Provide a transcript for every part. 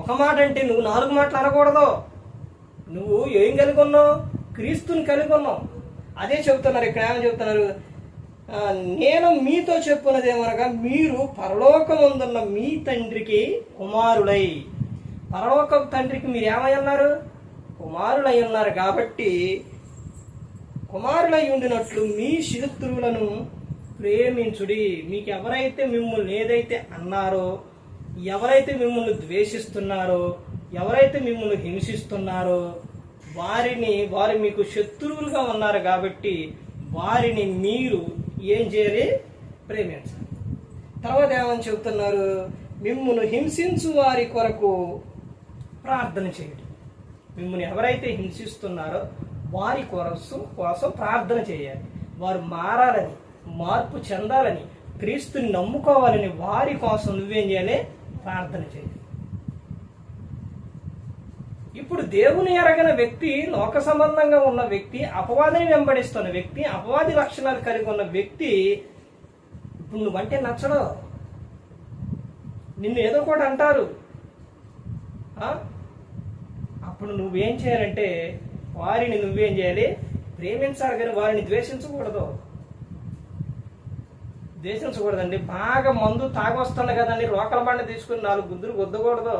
ఒక మాట అంటే నువ్వు నాలుగు మాటలు అనకూడదు. నువ్వు ఏం కలిగి ఉన్నావు? క్రీస్తుని కలిగి ఉన్నావు. అదే చెబుతున్నారు ఇక్కడ ఏమని చెబుతున్నారు? నేను మీతో చెప్పున్నది ఏమనగా మీరు పరలోకముందున్న మీ తండ్రికి కుమారులై. పరలోక తండ్రికి మీరు ఏమై ఉన్నారు? కుమారులై ఉన్నారు కాబట్టి కుమారులై ఉండినట్లు మీ శిరుత్రువులను ప్రేమించుడి. మీకు ఎవరైతే మిమ్మల్ని ఏదైతే అన్నారో ఎవరైతే మిమ్మల్ని ద్వేషిస్తున్నారో ఎవరైతే మిమ్మల్ని హింసిస్తున్నారో వారిని వారు మీకు శత్రువులుగా ఉన్నారు కాబట్టి వారిని మీరు ఏం చేయాలి? ప్రేమించాలి. తర్వాత ఏమని చెబుతున్నారు? మిమ్మల్ని హింసించు వారి కొరకు ప్రార్థన చేయడం. మిమ్మల్ని ఎవరైతే హింసిస్తున్నారో వారి కొరసు కోసం ప్రార్థన చేయాలి. వారు మారాలని మార్పు చెందాలని క్రీస్తుని నమ్ముకోవాలని వారి కోసం నువ్వేం చేయాలి? ప్రార్థన చేయాలి ఇప్పుడు దేవుని ఎరగిన వ్యక్తి లోక సంబంధంగా ఉన్న వ్యక్తి అపవాదిని వెంబడిస్తున్న వ్యక్తి అపవాది లక్షణాలు కలిగి ఉన్న వ్యక్తి ఇప్పుడు నువ్వంటే నచ్చడు. నిన్ను ఏదో కూడా అంటారు. ఆ? అప్పుడు నువ్వేం చేయాలంటే వారిని నువ్వేం చేయాలి? ప్రేమించాలి కానీ వారిని ద్వేషించకూడదు. ద్వేషించకూడదండి బాగా మందు తాగొస్తుంది కదండి. లోకల్ బండ తీసుకుని నాలుగు గుద్దులు గుద్దకూడదు.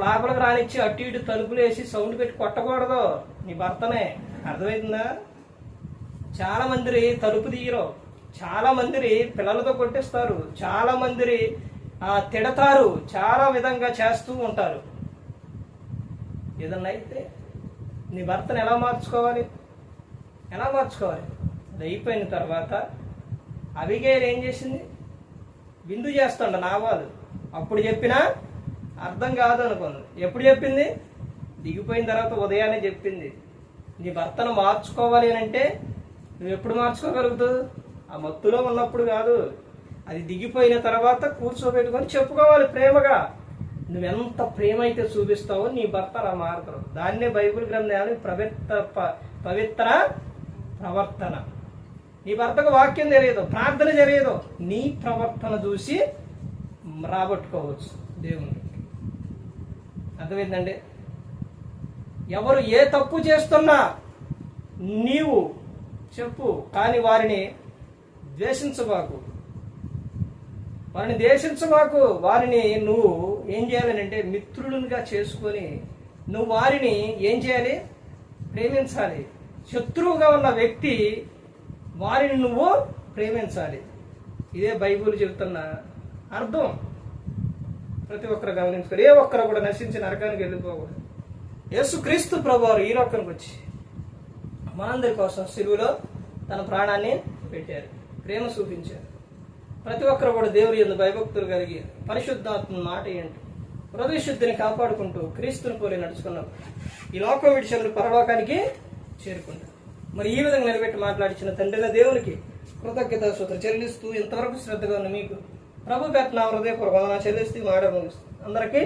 లోపలికి రానిచ్చి అటు ఇటు తలుపులు వేసి సౌండ్ పెట్టి కొట్టకూడదు. నీ భర్తనే. అర్థమవుతుందా చాలా మందిరి తలుపు తీయరు. చాలా మందిరి పిల్లలతో కొట్టిస్తారు. చాలా మందిరి ఆ, తిడతారు. చాలా విధంగా చేస్తూ ఉంటారు. ఏదన్నా అయితే నీ భర్తను ఎలా మార్చుకోవాలి? ఎలా మార్చుకోవాలి? అది అయిపోయిన తర్వాత అవిగేలు ఏం చేసింది? విందు చేస్తుండ నావాలు. అప్పుడు చెప్పినా అర్థం కాదు అనుకుంది ఎప్పుడు చెప్పింది? దిగిపోయిన తర్వాత ఉదయాన్నే చెప్పింది. నీ భర్తను మార్చుకోవాలి అని అంటే నువ్వు ఎప్పుడు మార్చుకోగలుగుతావు? ఆ మత్తులో ఉన్నప్పుడు కాదు. అది దిగిపోయిన తర్వాత కూర్చోబెట్టుకొని చెప్పుకోవాలి ప్రేమగా. నువ్వెంత ప్రేమ అయితే చూపిస్తావో నీ భర్త అలా మారుతారు దాన్నే బైబిల్ గ్రంథాలు పవిత్ర ప- పవిత్ర ప్రవర్తన. నీ భర్తకు వాక్యం తెలియదు ప్రార్థన తెలియదు. నీ ప్రవర్తన చూసి రాబట్టుకోవచ్చు దేవుని అర్థమైందండి? ఎవరు ఏ తప్పు చేస్తున్నా నీవు చెప్పు కానీ వారిని ద్వేషించబాకు. వారిని ద్వేషించబాకు. వారిని నువ్వు ఏం చేయాలని మిత్రులుగా చేసుకొని నువ్వు వారిని ఏం చేయాలి? ప్రేమించాలి. శత్రువుగా ఉన్న వ్యక్తి వారిని నువ్వు ప్రేమించాలి. ఇదే బైబిల్ చెబుతున్న అర్థం. ప్రతి ఒక్కరు గమనించుకోరు ఏ ఒక్కరు కూడా నశించి నరకానికి వెళ్ళిపోకూడదు. యేసుక్రీస్తు ప్రభువారు ఈ లోకానికి వచ్చి మనందరి కోసం సిలువలో తన ప్రాణాన్ని పెట్టారు. ప్రేమ చూపించారు. ప్రతి ఒక్కరు కూడా దేవుడి ఎందు భయభక్తులు కలిగి పరిశుద్ధాత్మ మాట ఏంటి? హృదయ శుద్ధిని కాపాడుకుంటూ క్రీస్తుని పోలి నడుచుకున్నాం. ఈ లోకం విడిచిన పరలోకానికి చేరుకుంటాం మరి ఈ విధంగా నిలబెట్టి మాట్లాడించిన తండ్రిన దేవునికి కృతజ్ఞత సూత్ర చెల్లిస్తూ ఇంతవరకు శ్రద్ధగా ఉన్న మీకు ప్రభు పెట్టిన హృదయపూర్వక వందన చెల్లిస్తూ మాట ముగిస్తూ అందరికీ